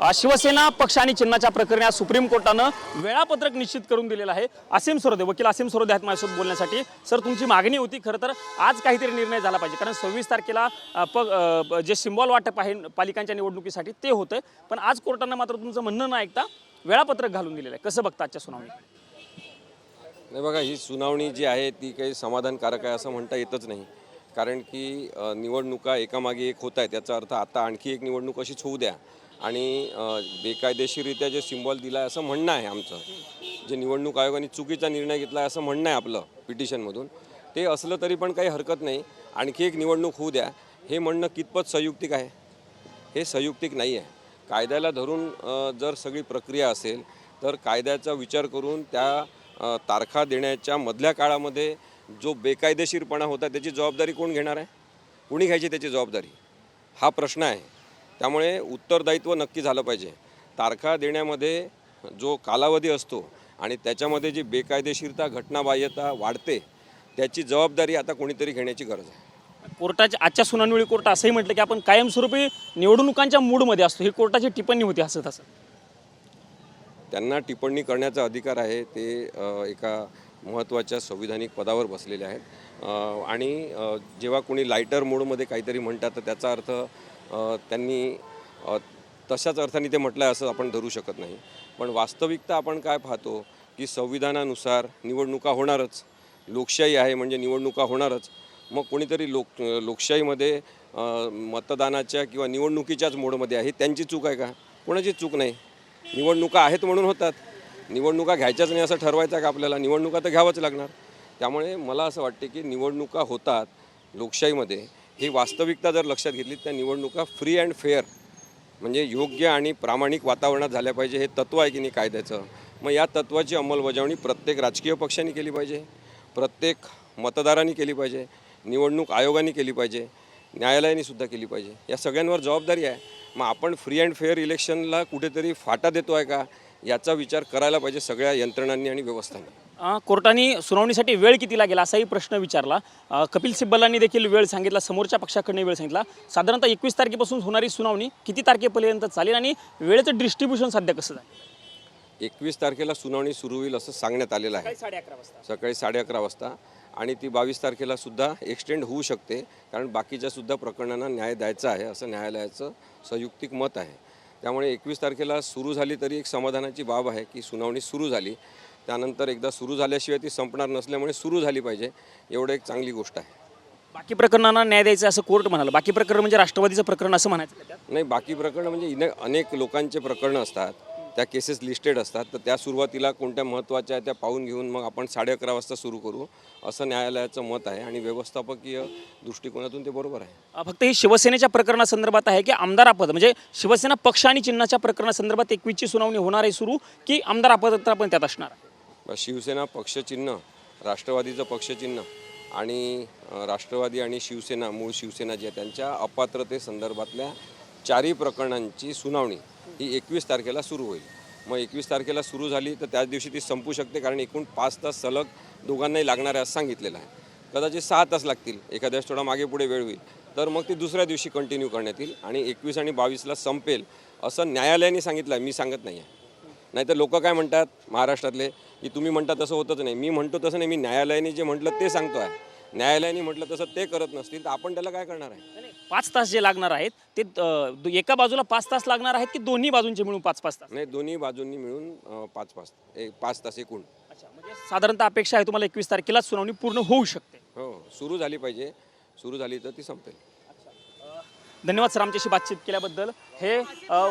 शिवसेना पक्ष आणि चिन्हाच्या प्रकरणी आज सुप्रीम कोर्टानं वेळापत्रक निश्चित करून दिलेलं आहे. असीम सरोदे वकील असीम सरोदे आहेत माझ्यासोबत बोलण्यासाठी. सर तुमची मागणी होती खरं तर आज काहीतरी निर्णय झाला पाहिजे. कारण सव्वीस तारखेला प जे सिम्बॉल वाटप आहे पालिकांच्या निवडणुकीसाठी ते होतं पण आज कोर्टानं मात्र तुमचं म्हणणं न ऐकता वेळापत्रक घालून दिलेलं आहे. कसं बघता आजच्या सुनावणी? नाही बघा ही सुनावणी जी आहे ती काही समाधानकारक आहे असं म्हणता येतच नाही. कारण की निवडणुका एकामागे एक होत आहेत. याचा अर्थ आता आणखी एक निवडणूक अशीच होऊ द्या. आणि बेकायदेशीररित्या जे सिम्बॉल दिला आहे असं म्हणणं आहे आमचं. जे निवडणूक आयोगाने चुकीचा निर्णय घेतला आहे असं म्हणणं आहे आपलं पिटिशनमधून. ते असलं तरी पण काही हरकत नाही. आणखी एक निवडणूक होऊ द्या. हे म्हणणं कितपत संयुक्तिक आहे? हे संयुक्तिक नाही आहे. कायद्याला धरून जर सगळी प्रक्रिया असेल तर कायद्याचा विचार करून त्या तारखा देण्याच्या मधल्या काळामध्ये जो बेकायदेशीरपणा होता त्याची जबाबदारी कोण घेणार आहे? कोणी घ्यायची त्याची जबाबदारी? हा प्रश्न आहे. त्यामुळे उत्तरदायित्व नक्की झालं पाहिजे. तारखा देण्यामध्ये जो कालावधी असतो आणि त्याच्यामध्ये जी बेकायदेशीरता घटनाबाह्यता वाढते त्याची जबाबदारी आता कोणीतरी घेण्याची गरज आहे. कोर्टाच्या आजच्या सुनावणी कोर्ट असंही म्हटलं की आपण कायमस्वरूपी निवडणुकांच्या मूडमध्ये असतो. ही कोर्टाची टिप्पणी होती असं तसं. त्यांना टिप्पणी करण्याचा अधिकार आहे. ते एका महत्त्वाच्या संविधानिक पदावर बसलेले आहेत. आणि जेव्हा कोणी लायटर मोडमध्ये काहीतरी म्हणतात तर त्याचा अर्थ त्यांनी तशाच अर्थाने ते म्हटलं आहे असं आपण धरू शकत नाही. पण वास्तविकता आपण काय पाहतो की संविधानानुसार निवडणुका होणारच लोकशाही आहे म्हणजे निवडणुका होणारच. मग कोणीतरी लोक लोकशाहीमध्ये मतदानाच्या किंवा निवडणुकीच्याच मोडमध्ये आहे त्यांची चूक आहे का? कोणाची चूक नाही. निवडणुका आहेत म्हणून होतात. निवडणुका घ्यायच्याच नाही असं ठरवायचं का आपल्याला? निवडणुका तर घ्यावंच लागणार. त्यामुळे मला असं वाटते की निवडणुका होतात लोकशाहीमध्ये ही वास्तविकता जर लक्षात घेतली तर त्या निवडणुका फ्री अँड फेअर म्हणजे योग्य आणि प्रामाणिक वातावरणात झाल्या पाहिजे हे तत्त्व आहे की नाही कायद्याचं? मग या तत्त्वाची अंमलबजावणी प्रत्येक राजकीय पक्षाने केली पाहिजे प्रत्येक मतदारांनी केली पाहिजे निवडणूक आयोगाने केली पाहिजे न्यायालयाने सुद्धा केली पाहिजे. या सगळ्यांवर जबाबदारी आहे. मग आपण फ्री अँड फेअर इलेक्शनला कुठेतरी फाटा देतो आहे का? याचा विचार करायला पाहिजे सगळ्या यंत्रणांनी आणि व्यवस्थांनी. कोर्टाने सुनावणीसाठी वेळ किती लागेल असाही प्रश्न विचारला. कपिल सिब्बलांनी देखील वेळ सांगितला समोरच्या पक्षाकडनं वेळ सांगितला. साधारणतः एकवीस तारखेपासून होणारी सुनावणी किती तारखेपर्यंत चालेल आणि वेळेचं डिस्ट्रीब्युशन सध्या कसं आहे एकवीस तारखेला सुनावणी सुरू होईल असं सांगण्यात आलेलं आहे. साडे अकरा वाजता. सकाळी साडे अकरा वाजता. आणि ती बावीस तारखेला सुद्धा एक्सटेंड होऊ शकते. कारण बाकीच्या सुद्धा प्रकरणांना न्याय द्यायचा आहे असं न्यायालयाचं संयुक्तिक मत आहे. त्यामुळे एकवीस तारखेला सुरू झाली तरी एक समाधानाची बाब आहे की सुनावणी सुरू झाली. त्यानंतर एकदा सुरू झाल्याशिवाय ती संपणार नसल्यामुळे सुरू झाली पाहिजे एवढं एक चांगली गोष्ट आहे. बाकी प्रकरणांना न्याय द्यायचा असं कोर्ट म्हणालं. बाकी प्रकरण म्हणजे राष्ट्रवादीचं प्रकरण असं म्हणायचं? नाही बाकी प्रकरणं म्हणजे इने अनेक लोकांचे प्रकरणं असतात. त्या केसेस लिस्टेड असतात. तर त्या सुरुवातीला कोणत्या महत्त्वाच्या त्या पाहून घेऊन मग आपण साडे अकरा वाजता सुरू करू असं न्यायालयाचं मत आहे आणि व्यवस्थापकीय दृष्टिकोनातून ते बरोबर आहे. फक्त ही शिवसेनेच्या प्रकरणासंदर्भात आहे की आमदार अपद म्हणजे शिवसेना पक्ष आणि चिन्हाच्या प्रकरणासंदर्भात एकवीसची सुनावणी होणार आहे सुरू की आमदार पण त्यात असणार? शिवसेना पक्षचिन्ह राष्ट्रवादीचं पक्षचिन्ह आणि राष्ट्रवादी आणि शिवसेना मूळ शिवसेना जी आहे त्यांच्या अपात्रतेसंदर्भातल्या चारही प्रकरणांची सुनावणी ही एकवीस तारखेला सुरू होईल. मग एकवीस तारखेला सुरू झाली तर त्याच दिवशी ती संपू शकते कारण एकूण पाच तास सलग दोघांनाही लागणार आहे असं सांगितलेलं आहे. कदाचित सहा तास लागतील. एखाद्या थोडा मागे पुढे वेळ होईल. तर मग ती दुसऱ्या दिवशी कंटिन्यू करण्यात येईल आणि एकवीस आणि बावीसला संपेल असं न्यायालयाने सांगितलं आहे. मी सांगत नाही आहे. नाहीतर लोक काय म्हणतात महाराष्ट्रातले? की तुम्ही म्हणता तसं होतच नाही. मी म्हणतो तसं नाही. मी न्यायालयाने जे म्हटलं ते सांगतो आहे. न्यायालयाने म्हटलं तसं ते करत नसतील तर आपण त्याला काय करणार आहे? पाच तास जे लागणार आहेत ते अ, दो- एका बाजूला पाच तास लागणार आहेत की दोन्ही बाजूंचे मिळून पाच पाच तास? नाही दोन्ही बाजूंनी मिळून अं, पाच पाच एक पाच तास एकूण. अच्छा म्हणजे साधारणतः अपेक्षा आहे तुम्हाला एकवीस तारखेला सुनावणी पूर्ण होऊ शकते. हो सुरू झाली पाहिजे सुरू झाली तर ती संपेल. धन्यवाद सर आमच्याशी बातचीत केल्याबद्दल. हे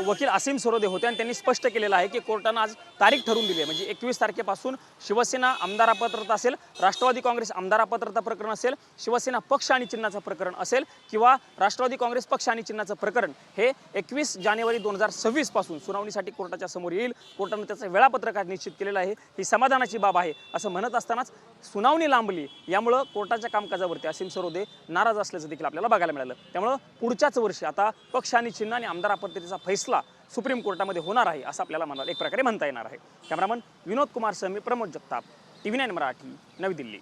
वकील असीम सरोदे होते आणि त्यांनी स्पष्ट केलेलं आहे की कोर्टानं आज तारीख ठरवून दिली आहे. म्हणजे एकवीस तारखेपासून शिवसेना आमदार अपात्रता असेल राष्ट्रवादी काँग्रेस आमदार अपात्रता प्रकरण असेल शिवसेना पक्ष आणि चिन्हाचं प्रकरण असेल किंवा राष्ट्रवादी काँग्रेस पक्ष आणि चिन्हाचं प्रकरण हे एकवीस जानेवारी दोन हजार सव्वीसपासून सुनावणीसाठी कोर्टाच्या समोर येईल. कोर्टानं त्याचं वेळापत्रक आज निश्चित केलेलं आहे. ही समाधानाची बाब आहे असं म्हणत असतानाच सुनावणी लांबली. यामुळं कोर्टाच्या कामकाजावरती असीम सरोदे नाराज असल्याचं देखील आपल्याला बघायला मिळालं. त्यामुळं पुढच्याच वर्ष आता पक्ष आणि चिन्ह आणि आमदार आपत्तीचा फैसला सुप्रीम कोर्टामध्ये होणार आहे असं आपल्याला मनाला एक प्रकारे म्हणता येणार आहे. Cameraman Vinod Kumar सहमी Pramod Jagtap T V nine Marathi नवी दिल्ली.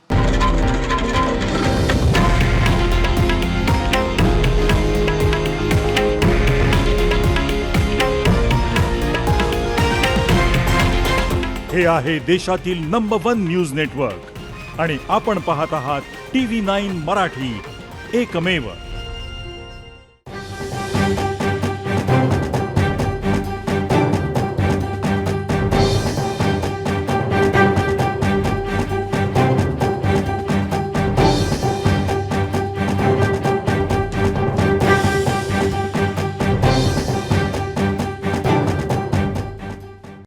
हे आहे देशातील नंबर वन न्यूज नेटवर्क आणि आपण पाहत आहात टी व्ही नाईन मराठी. एकमेव